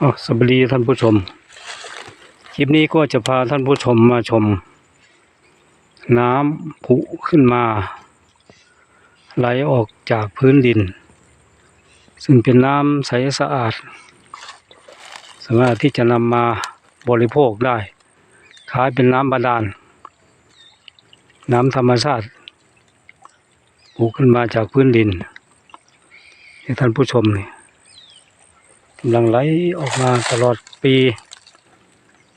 อ๋อสวัสดีท่านผู้ชม คลิปนี้ก็จะพาท่านผู้ชมมาชม น้ำผุขึ้นมา ไหลออกจากพื้นดิน ซึ่งเป็นน้ำใสสะอาด สามารถที่จะนำมาบริโภคได้คล้ายเป็นน้ำบาดาล น้ำธรรมชาติผุขึ้นมาจากพื้นดินให้ท่านผู้ชมนี่กำลังไหลออกมาตลอดปี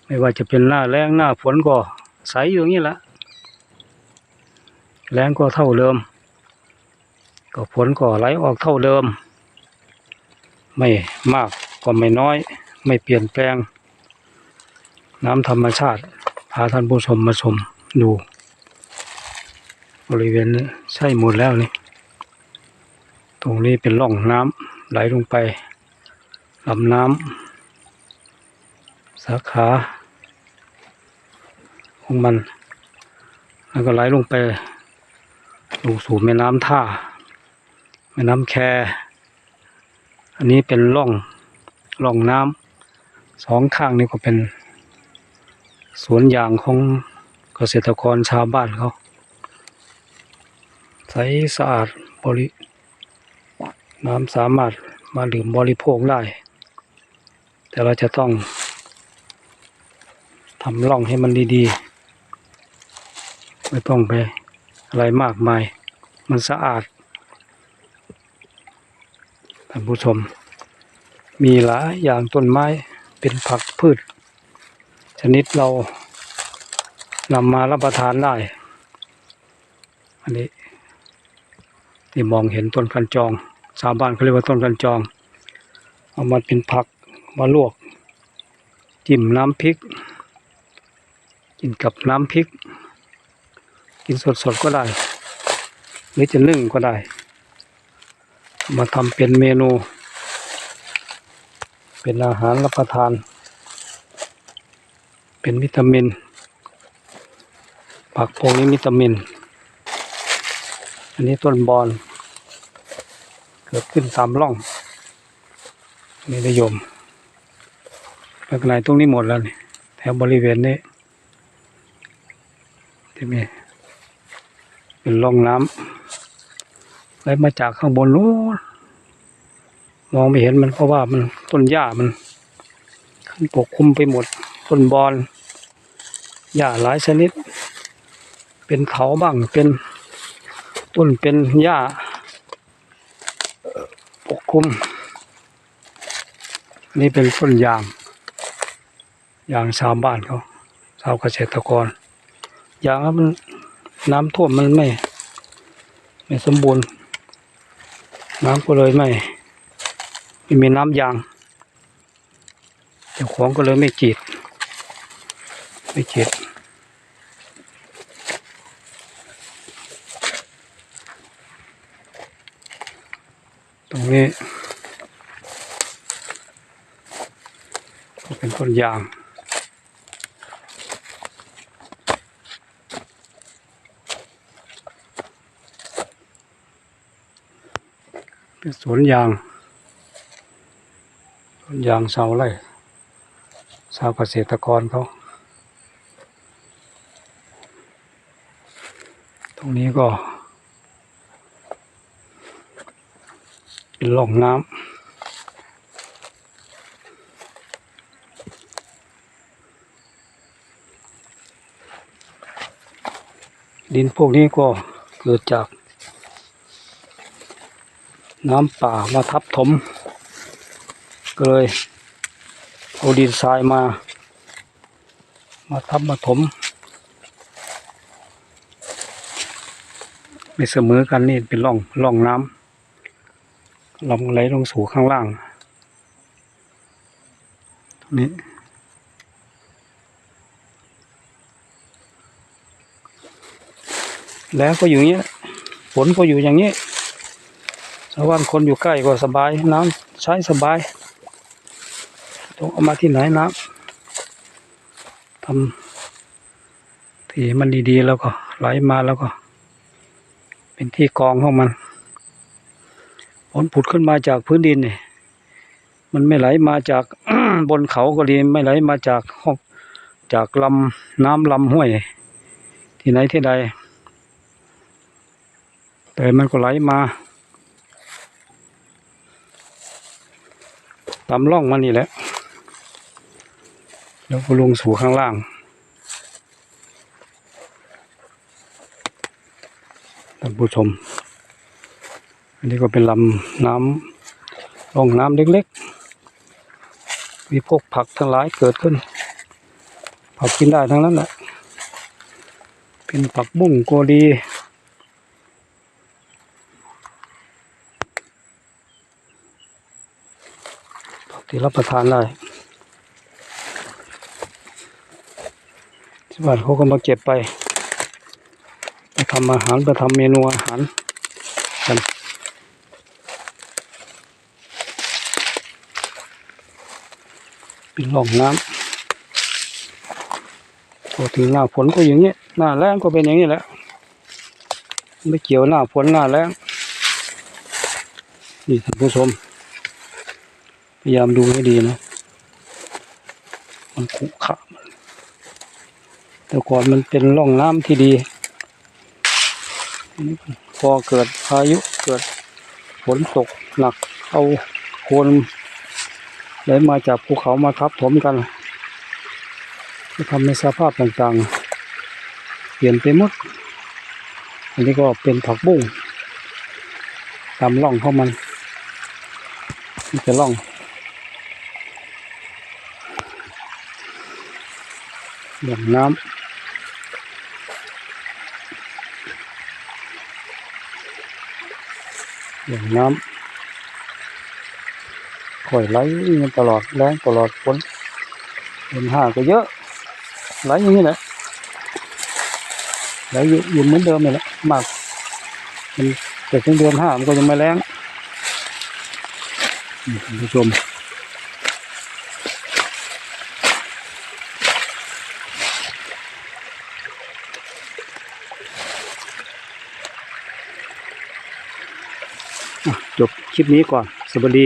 ไม่ว่าจะเป็นหน้าแล้งหน้าฝนก็ใสอยู่อย่างนี้ละแล้งก็เท่าเดิม ก็ฝนก็ไหลออกเท่าเดิม ไม่มากก็ไม่น้อย ไม่เปลี่ยนแปลง น้ำธรรมชาติพาท่านผู้ชมมาชมดูบริเวณใช่หมดแล้วนี่ ตรงนี้เป็นร่องน้ำไหลลงไป ลำน้ำสาขาของมัน แล้วก็ไหลลงไป ลงสู่แม่น้ำท่า แม่น้ำแค อันนี้เป็นร่องร่องน้ำสองข้างนี่ก็เป็น สวนยางของเกษตรกรชาวบ้านเขาใสสะอาดบริน้ำสามารถมาดื่มบริโภคได้ แต่เราจะต้องทำร่องให้มันดีๆ ไม่ต้องไปอะไรมากมาย มันสะอาดท่านผู้ชม มีหลายอย่างต้นไม้เป็นผักพืช ชนิดเรานำมารับประทานได้ อันนี้ที่มองเห็นต้นกันจอง ชาวบ้านเขาเรียกว่าต้นกันจอง เอามาเป็นผัก มาลวก จิ้มน้ำพริก กินกับน้ำพริก กินสดๆก็ได้ หรือจะนึ่งก็ได้ มาทำเป็นเมนู เป็นอาหารรับประทาน เป็นวิตามิน ผักพวกนี้วิตามิน อันนี้ต้นบอนเกิดขึ้นตามร่องนี่นิยม ไปไกลตรงนี้หมดแล้วนี่แถวบริเวณนี้ที่มีเป็นร่องน้ำไหลมาจากข้างบนนู้นมองไม่เห็นมันเพราะว่ามันต้นหญ้ามันขึ้นปกคลุมไปหมดต้นบอนหญ้าหลายชนิด เป็นเขาบ้างเป็นต้นเป็นหญ้าปกคลุม นี่เป็นต้นยาง อย่างชาวบ้านเขาชาวเกษตรกร อย่างมันน้ำท่วมมันไม่ ไม่สมบูรณ์ น้ำก็เลยไม่ไม่มีน้ำยางเจ้าของก็เลยไม่จีดไม่จีดตรงนี้ก็เป็นต้นยาง เป็นสวนยาง สวนยางชาวไร่ชาวเกษตรกรเขา ตรงนี้ก็ เป็นร่องน้ำดินพวกนี้ก็เกิดจาก น้ำป่ามาทับถมก็เลยเอาดินทรายมา มาทับมาถม ไม่เสมอกันนี่เป็นร่องร่องน้ำลำไหลลงสู่ข้างล่าง ตรงนี้แล้วก็อยู่อย่างนี้ฝนก็อยู่อย่างนี้ ชาวบ้านคนอยู่ใกล้ก็สบายน้ำใช้สบายต้องเอามาที่ไหนน้ำทำที่มันดีๆแล้วก็ไหลมาแล้วก็ เป็นที่กองของมันผลผุดขึ้นมาจากพื้นดินเนี่ยมันไม่ไหลมาจากบนเขาก็ดีไม่ไหลมาจากห้องจากลำน้ำลำห้วย ที่ไหนที่ใด แต่มันก็ไหลมา ตามร่องมันนี่แหละ แล้วก็ลงสู่ข้างล่าง ท่านผู้ชม อันนี้ก็เป็นลำน้ำร่องน้ำเล็กๆ มีพวกผักทั้งหลายเกิดขึ้น ผักกินได้ทั้งนั้นแหละ เป็นผักบุ้งโกดี ที่รับประทานได้ที่บ้านเขาก็มาเก็บไปไปทำอาหารไปทำเมนูอาหารกันเป็นร่องน้ำพอถึงหน้าฝนก็อย่างนี้หน้าแล้งก็เป็นอย่างนี้แหละไม่เกี่ยวหน้าฝนหน้าแล้งนี่ท่านผู้ชม พยายามดูให้ดีนะ มันขุขระแต่ก่อนมันเป็นร่องน้ำที่ดี พอเกิดพายุเกิดฝนตกหนัก เอาโคลนไหลมาจากภูเขามาทับถมกันทำให้สภาพต่างๆ เปลี่ยนไปหมด อันนี้ก็เป็นผักบุ้งตามร่องของมันนี่จะร่อง อย่งน้ำอย่างน้ำค่อยไหลมันตลอดแรงตลอดฝนเดือนห้าก็เยอะ ไหลอย่างนี้แหละไหลอยู่ยเหมือนเดิมนี่แหละมากมันแต่ถึงเดือนห้ามันก็ยังไม่แรงท่านผู้ชม จบคลิปนี้ก่อนสวัสดี